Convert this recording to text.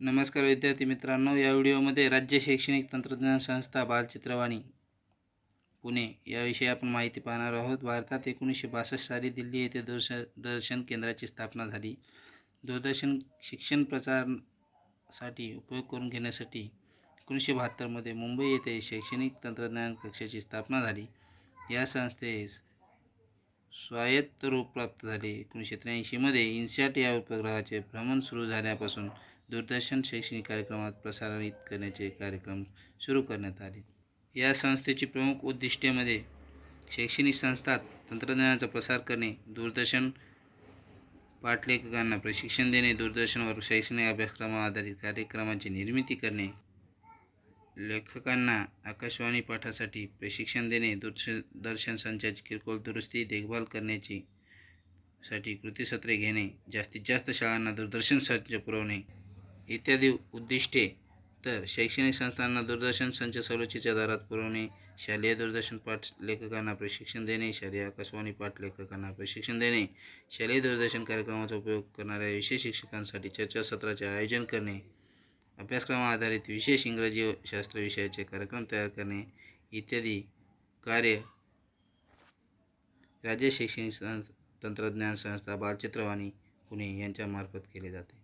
नमस्कार विद्यार्थी मित्रांनो या व्हिडिओमध्ये राज्य शैक्षणिक तंत्रज्ञान संस्था बालचित्रवाणी पुणे याविषयी आपण माहिती पाहणार आहोत. भारतात एकोणीसशे बासष्ट साली दिल्ली येथे दूरश दर्शन केंद्राची स्थापना झाली. दूरदर्शन शिक्षण प्रचारसाठी उपयोग करून घेण्यासाठी एकोणीसशे बहात्तरमध्ये मुंबई येथे शैक्षणिक तंत्रज्ञान कक्षाची स्थापना झाली. या संस्थेस स्वायत्त रूप प्राप्त झाले. एकोणीसशे त्र्याऐंशीमध्ये इन्सॅट या उपग्रहाचे भ्रमण सुरू झाल्यापासून दूरदर्शन शैक्षणिक कार्यक्रमात प्रसारित करण्याचे कार्यक्रम सुरू करण्यात आले. या संस्थेची प्रमुख उद्दिष्टेमध्ये शैक्षणिक संस्थात तंत्रज्ञानाचा प्रसार करणे दूरदर्शन पाठलेखकांना प्रशिक्षण देणे दूरदर्शनवर शैक्षणिक अभ्यासक्रमा आधारित कार्यक्रमांची निर्मिती करणे लेखकांना आकाशवाणी पाठासाठी प्रशिक्षण देणे दूरश दर्शन संचाची किरकोळ दुरुस्ती देखभाल करण्याची साठी कृतीसत्रे घेणे जास्तीत जास्त शाळांना दूरदर्शन संच पुरवणे इत्यादी उद्दिष्टे तर शैक्षणिक संस्थांना दूरदर्शन संच सवलतीच्या दरात पुरवणे शालेय दूरदर्शन पाठ लेखकांना प्रशिक्षण देणे शालेय आकाशवाणी पाठ लेखकांना प्रशिक्षण देणे शालेय दूरदर्शन कार्यक्रमाचा उपयोग करणाऱ्या विशेष शिक्षकांसाठी चर्चासत्राचे आयोजन करणे अभ्यासक्रम आधारित विशेष इंग्रजी शास्त्र विषयाचे कार्यक्रम तयार करणे इत्यादी कार्य राज्य शैक्षणिक सं तंत्रज्ञान संस्था बालचित्रवाणी पुणे यांच्यामार्फत केले जाते.